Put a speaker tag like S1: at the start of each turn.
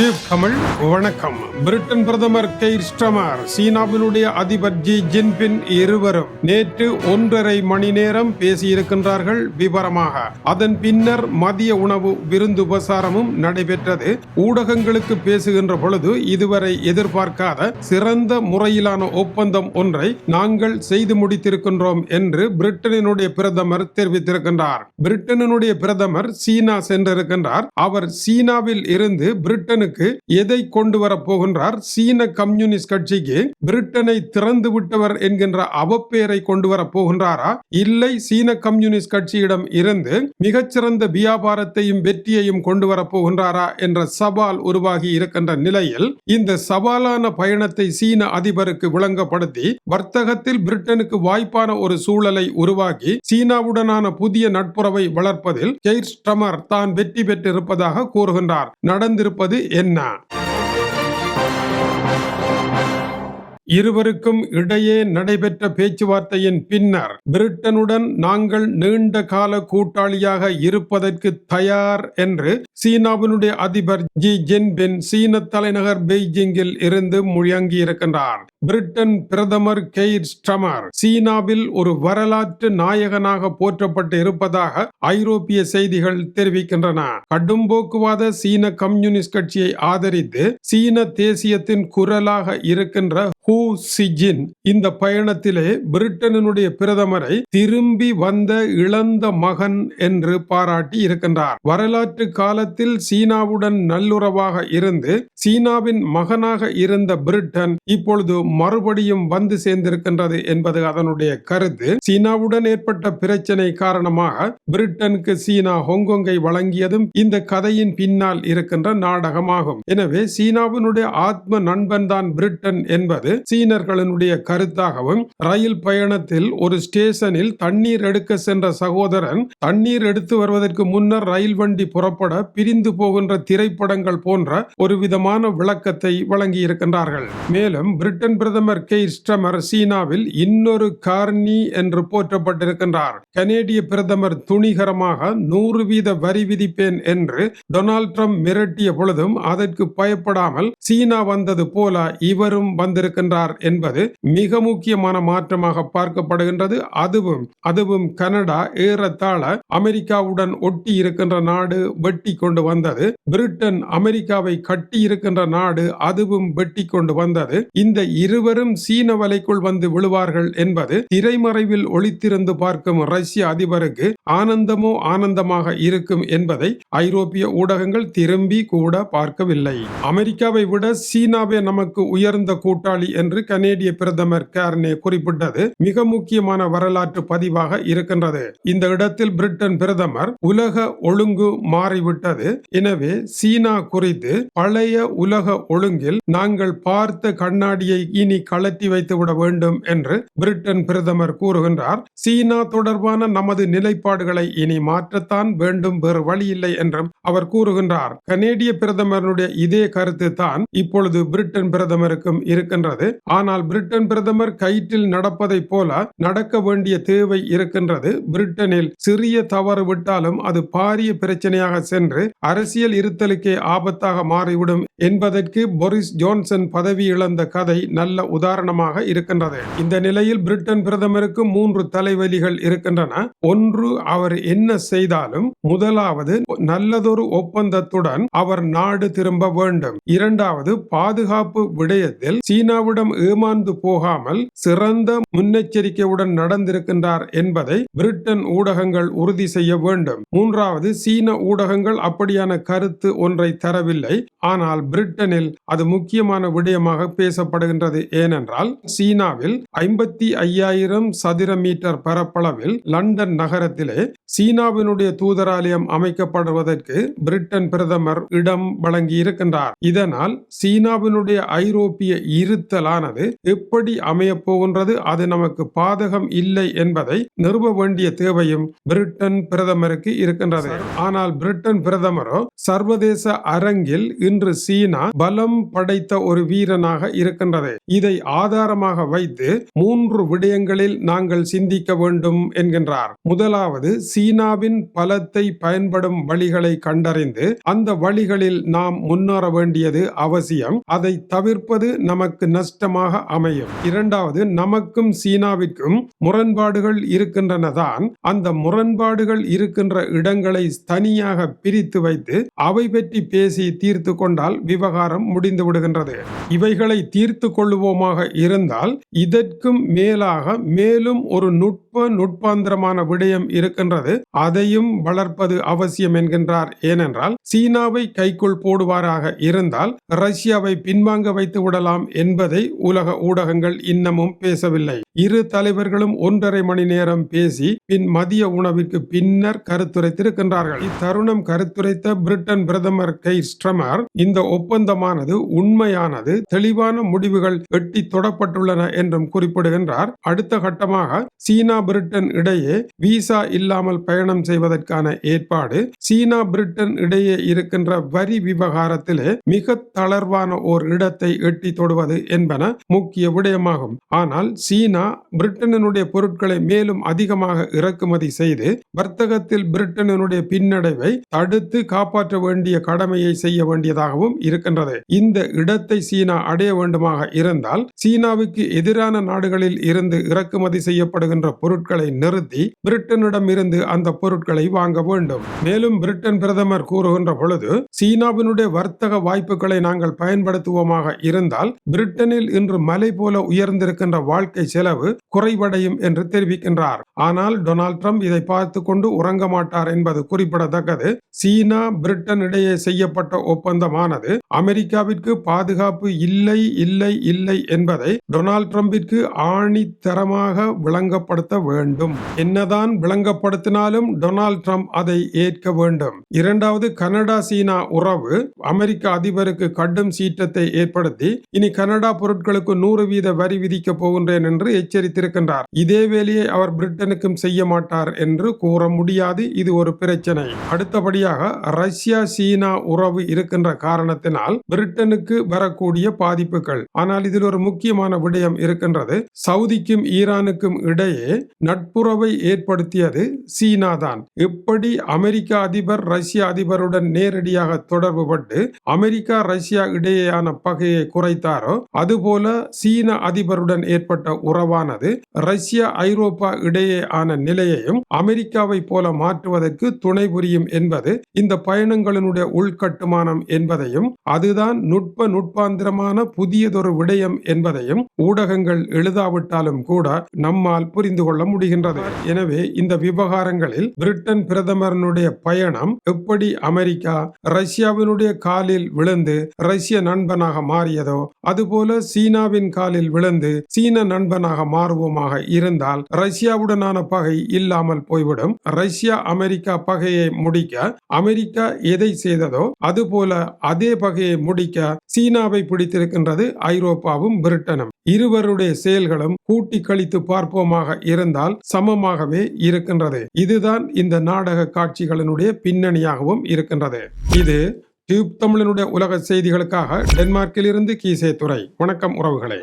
S1: Tube Tamil வணக்கம். Britain பிரதமர் Keir ஸ்டமார் சீனாவினுடைய அதிபர் ஜி ஜின்பின் இருவரும் நேற்று ஒன்றரை மணி நேரம் பேசியிருக்கின்றார்கள் விவரமாக. அதன் பின்னர் மதிய உணவு விருந்து உபசாரமும் நடைபெற்றது. ஊடகங்களுக்கு பேசுகின்ற பொழுது இதுவரை எதிர்பார்க்காத சிறந்த முறையிலான ஒப்பந்தம் ஒன்றை நாங்கள் செய்து முடித்திருக்கின்றோம் என்று பிரிட்டனினுடைய பிரதமர் தெரிவித்திருக்கின்றார். பிரிட்டனினுடைய பிரதமர் சீனா சென்றிருக்கின்றார். அவர் சீனாவில் இருந்து பிரிட்டனுக்கு பிரிட்டனுக்கு எதை கொண்டு வர போகின்றார் சீன கம்யூனிஸ்ட் கட்சிக்கு பிரிட்டனை திறந்து விட்டவர் என்கின்ற அவப்பெயரை கொண்டு வர போகின்றாரா இல்லை சீன கம்யூனிஸ்ட் கட்சியிடம் இருந்து மிகச்சிறந்த வியாபாரத்தையும் வெற்றியையும் கொண்டு வர போகின்றாரா என்ற சவால் உருவாகி இருக்கின்ற நிலையில் இந்த சவாலான பயணத்தை சீன அதிபருக்கு விளங்கப்படுத்தி வர்த்தகத்தில் பிரிட்டனுக்கு வாய்ப்பான ஒரு சூழலை உருவாக்கி சீனாவுடனான புதிய நட்புறவை வளர்ப்பதில் கெய்ர் ஸ்டமர் தான் வெற்றி பெற்றிருப்பதாக கூறுகின்றார். நடந்திருப்பது என்ன இருவருக்கும் இடையே நடைபெற்ற பேச்சுவார்த்தையின் பின்னர் பிரிட்டனுடன் நாங்கள் நீண்ட கால கூட்டாளியாக இருப்பதற்கு தயார் என்று சீனாவினுடைய அதிபர் ஜி ஜின்பின் சீன தலைநகர் பெய்ஜிங்கில் இருந்து முழங்கியிருக்கின்றார். பிரிட்டன் பிரதமர் கெய்ர் ஸ்டமர் சீனாவில் ஒரு வரலாற்று நாயகனாக போற்றப்பட்டு இருப்பதாக ஐரோப்பிய செய்திகள் தெரிவிக்கின்றன. கடும்போக்குவாத சீன கம்யூனிஸ்ட் கட்சியை ஆதரித்து சீன தேசியத்தின் குரலாக இருக்கின்ற ஹூ சிஜின் இந்த பயணத்திலே பிரிட்டனினுடைய பிரதமரை திரும்பி வந்த இழந்த மகன் என்று பாராட்டி இருக்கின்றார். வரலாற்று காலத்தில் சீனாவுடன் நல்லுறவாக இருந்து சீனாவின் மகனாக இருந்த பிரிட்டன் இப்பொழுது மறுபடியும் வந்து சேர்ந்திருக்கின்றது என்பது அதனுடைய கருத்து. சீனாவுடன் ஏற்பட்ட பிரச்சனை காரணமாக பிரிட்டனுக்கு சீனா ஹொங்கொங்கை வழங்கியதும் இந்த கதையின் பின்னால் இருக்கின்ற நாடகமாகும். எனவே சீனாவினுடைய ஆத்ம நண்பன் தான் பிரிட்டன் என்பது சீனர்களினுடைய கருத்தாகவும் ரயில் பயணத்தில் ஒரு ஸ்டேஷனில் தண்ணீர் எடுக்க சென்ற சகோதரன் தண்ணீர் எடுத்து வருவதற்கு முன்னர் ரயில் வண்டி புறப்பட பிரிந்து போகின்ற திரைப்படங்கள் போன்ற ஒரு விதமான விளக்கத்தை வழங்கி இருக்கின்றார்கள் மேலும் பிரிட்டன் பிரதமர் கே ஸ்டமர் சீனாவில் இன்னொரு கார்னி என்று போற்றப்பட்டிருக்கின்றார். கனேடிய பிரதமர் துணிகரமாக நூறு வீத வரி விதிப்பேன் என்று டொனால்ட் ட்ரம்ப் மிரட்டிய பொழுதும் அதற்கு பயப்படாமல் சீனா வந்தது போல இவரும் இருக்கின்றார் என்பது மிக முக்கியமான மாற்றமாக பார்க்கப்படுகின்றது. அதுவும் அதுவும் கனடா ஏறத்தாழ அமெரிக்காவுடன் ஒட்டி இருக்கின்ற நாடு வெட்டி கொண்டு வந்தது. பிரிட்டன் அமெரிக்காவை கட்டி இருக்கின்ற நாடு அதுவும் வெட்டி கொண்டு வந்தது. இந்த இருவரும் சீன வலைக்குள் வந்து விழுவார்கள் என்பது திரைமறைவில் ஒளித்திருந்து பார்க்கும் ரஷ்ய அதிபருக்கு ஆனந்தமோ ஆனந்தமாக இருக்கும் என்பதை ஐரோப்பிய ஊடகங்கள் திரும்பி கூட பார்க்கவில்லை. அமெரிக்காவை விட சீனாவே நமக்கு உயர்ந்த கூட்டாளி என்று கனேடிய பிரதமர் கேர்னே குறிப்பிட்டது. மிக முக்கியமான வரலாற்று பதிவாக இருக்கின்றது. இந்த இடத்தில் பிரிட்டன் பிரதமர் உலக ஒழுங்கு மாறிவிட்டது. எனவே சீனா குறித்து பழைய உலக ஒழுங்கில் நாங்கள் பார்த்த கண்ணாடியை இனி கழற்றி வைத்து விட வேண்டும் என்று பிரிட்டன் பிரதமர் கூறுகின்றார். சீனா தொடர்பான நமது நிலைப்பாடுகளை இனி மாற்றத்தான் வேண்டும் வேறு வழி இல்லை என்றும் அவர் கூறுகின்றார். கனேடிய பிரதமருடைய இதே கருத்து தான் இப்பொழுது பிரிட்டன் பிரதமருக்கும் இருக்கின்றது. ஆனால் பிரிட்டன் பிரதமர் கயிற்றில் நடப்பதை போல நடக்க வேண்டிய தேவை இருக்கின்றது. பிரிட்டனில் சிறிய தவறு விட்டாலும் அது பாரிய பிரச்சனையாக சென்று அரசியல் இருத்தலுக்கே ஆபத்தாக மாறிவிடும் என்பதற்கு பொரிஸ் ஜோன்சன் பதவி இழந்த கதை நல்ல உதாரணமாக இருக்கின்றது. இந்த நிலையில் பிரிட்டன் பிரதமருக்கு மூன்று தலைவலிகள் இருக்கின்றன. ஒன்று அவர் என்ன செய்தாலும் முதலாவது நல்லதொரு ஒப்பந்தத்துடன் அவர் நாடு திரும்ப வேண்டும். இரண்டாவது பாதுகாப்பு விடயத்தில் சீனாவிடம் ஏமாந்து போகாமல் சிறந்த முன்னெச்சரிக்கையுடன் நடந்திருக்கின்றார் என்பதை பிரிட்டன் ஊடகங்கள் உறுதி செய்ய வேண்டும். மூன்றாவது சீன ஊடகங்கள் அப்படியான கருத்து ஒன்றை தரவில்லை. ஆனால் பிரிட்டனில் அது முக்கியமான விடயமாக பேசப்படுகின்றது. ஏனென்றால் சீனாவில் ஐம்பத்தி ஐயாயிரம் சதுர மீட்டர் பரப்பளவில் லண்டன் நகரத்திலே சீனாவினுடைய தூதராலயம் அமைக்கப்படுவதற்கு பிரிட்டன் பிரதமர் இடம் வழங்கி இருக்கின்றார் இதனால் சீனாவினுடைய ஐரோப்பிய இருத்தலானது எப்படி அமையப் போகின்றது அது நமக்கு பாதகம் இல்லை என்பதை நிறுவ வேண்டிய தேவையும் பிரிட்டன் பிரதமருக்கு இருக்கின்றது. ஆனால் பிரிட்டன் பிரதமரோ சர்வதேச அரங்கில் இன்று சீனா சீனா பலம் படைத்த ஒரு வீரனாக இருக்கின்றது. இதை ஆதாரமாக வைத்து மூன்று விடயங்களில் நாங்கள் சிந்திக்க வேண்டும் என்கின்றார். முதலாவது சீனாவின் பலத்தை பயன்படும் வழிகளை கண்டறிந்து அந்த வழிகளில் நாம் முன்னேற வேண்டியது அவசியம். அதை தவிர்ப்பது நமக்கு நஷ்டமாக அமையும். இரண்டாவது நமக்கும் சீனாவிற்கும் முரண்பாடுகள் இருக்கின்றனதான். அந்த முரண்பாடுகள் இருக்கின்ற இடங்களை தனியாக பிரித்து வைத்து அவை பற்றி பேசி தீர்த்து கொண்டால் விவகாரம் முடிந்து விடுகின்றது. இவைகளை தீர்த்து கொள்ளுவோமாக இருந்தால் இதற்கும் மேலாக மேலும் ஒரு நுட்ப நுட்பாந்திரமான விடயம் இருக்கின்றது. அதையும் வளர்ப்பது அவசியம் என்கின்றார். ஏனென்றால் சீனாவை கைக்குள் போடுவாராக இருந்தால் ரஷ்யாவை பின்வாங்க வைத்து விடலாம் என்பதை உலக ஊடகங்கள் இன்னமும் பேசவில்லை. இரு தலைவர்களும் ஒன்றரை மணி நேரம் பேசி பின் மதிய உணவிற்கு பின்னர் கருத்துரைத்திருக்கின்றார்கள். இத்தருணம் கருத்துரைத்த பிரிட்டன் பிரதமர் கை ஸ்ட்ரமர் இந்த ஒப்பந்தமானது உண்மையானது தெளிவான முடிவுகள் எட்டி தொடப்பட்டுள்ளன என்றும் குறிப்பிடுகின்றார். அடுத்த கட்டமாக சீனா பிரிட்டன் இடையே விசா இல்லாமல் பயணம் செய்வதற்கான ஏற்பாடு சீனா பிரிட்டன் இடையே இருக்கின்ற வரி விவகாரத்திலே மிக தளர்வான ஓர் இடத்தை எட்டி தொடுவது என்பன முக்கிய விடயமாகும். ஆனால் சீனா பிரிட்டனினுடைய பொருட்களை மேலும் அதிகமாக இறக்குமதி செய்து வர்த்தகத்தில் பிரிட்டனினுடைய பின்னடைவை தடுத்து காப்பாற்ற வேண்டிய கடமையை செய்ய வேண்டியதாகவும் இருக்கின்றது. இந்த இடத்தை சீனா அடைய வேண்டுமாக இருந்தால் சீனாவுக்கு எதிரான நாடுகளில் இருந்து இறக்குமதி செய்யப்படுகின்ற பொருட்களை நிறுத்தி பிரிட்டனிடம் இருந்து அந்த பொருட்களை வாங்க வேண்டும். மேலும் பிரிட்டன் பிரதமர் கூறுகின்ற பொழுது சீனாவினுடைய வர்த்தக வாய்ப்புகளை நாங்கள் பயன்படுத்துவோமாக இருந்தால் பிரிட்டனில் இன்று மலை போல உயர்ந்திருக்கின்ற வாழ்க்கை செலவு குறைவடையும் என்று தெரிவிக்கின்றார். ஆனால் டொனால்ட் ட்ரம்ப் இதை பார்த்து கொண்டு உறங்க மாட்டார் என்பது குறிப்பிடத்தக்கது. சீனா பிரிட்டன் இடையே செய்யப்பட்ட ஒப்பந்தமானது அமெரிக்காவிற்கு பாதுகாப்பு இல்லை இல்லை இல்லை என்பதை டொனால்ட் ட்ரம்பிற்கு ஆணித்தரமாக விளங்கப்படுத்த வேண்டும். என்னதான் விளங்கப்படுத்தினாலும் டொனால்ட் ட்ரம்ப் அதை ஏற்க வேண்டும். இரண்டாவது கனடா சீனா உறவு அமெரிக்க அதிபருக்கு கடும் சீற்றத்தை ஏற்படுத்தி இனி கனடா பொருட்களுக்கு நூறு வீத வரி விதிக்கப் போகின்றேன் என்று வைத்திருக்கின்றார். இதே வேலையை அவர் பிரிட்டனுக்கும் செய்ய மாட்டார் என்று கூற முடியாது. இது ஒரு பிரச்சனை. அடுத்தபடியாக ரஷ்யா சீனா உறவு இருக்கின்ற காரணத்தினால் பிரிட்டனுக்கு வரக்கூடிய பாதிப்புகள். ஆனால் இதில் ஒரு முக்கியமான விடயம் இருக்கின்றது. சவுதிக்கும் ஈரானுக்கும் இடையே நட்புறவை ஏற்படுத்தியது சீனா தான் எப்படி அமெரிக்க அதிபர் ரஷ்ய அதிபருடன் நேரடியாக தொடர்பு பட்டு அமெரிக்கா ரஷ்யா இடையேயான பகையை குறைத்தாரோ அதுபோல சீன அதிபருடன் ஏற்பட்ட உறவானது ரஷ்யா ஐரோப்பா இடையே ஆன நிலையையும் அமெரிக்காவை போல மாற்றுவதற்கு துணை புரியும் என்பது இந்த பயணங்களினுடைய உள்கட்டுமானம் என்பதையும் அதுதான் நுட்ப நுட்பாந்திரமான புதியதொரு விடயம் என்பதையும் ஊடகங்கள் எழுதாவிட்டாலும் கூட நம்மால் புரிந்து கொள்ள முடிகின்றது. எனவே இந்த விவகாரங்களில் பிரிட்டன் பிரதமரனுடைய பயணம் எப்படி அமெரிக்கா ரஷ்யாவினுடைய காலில் விழுந்து ரஷ்ய நண்பனாக மாறியதோ அதுபோல சீனாவின் காலில் விழுந்து சீன நண்பனாக மாறுவோமாக இருந்தால் ரஷ்யாவுடனான பகை இல்லாமல் போய்விடும். ரஷ்யா அமெரிக்கா பகையை முடிக்க அமெரிக்கா எதை செய்ததோ அதுபோல அதே பகையை முடிக்க சீனாவை பிடித்திருக்கின்றது ஐரோப்பாவும் பிரிட்டனும். இருவருடைய செயல்களும் கூட்டி கழித்து பார்ப்போமாக இருந்தால் சமமாகவே இருக்கின்றது. இதுதான் இந்த நாடக காட்சிகளினுடைய பின்னணியாகவும் இருக்கின்றது. இது டியூப் தமிழனுடைய உலக செய்திகளுக்காக டென்மார்க்கிலிருந்து கீசே துறை வணக்கம் உறவுகளே.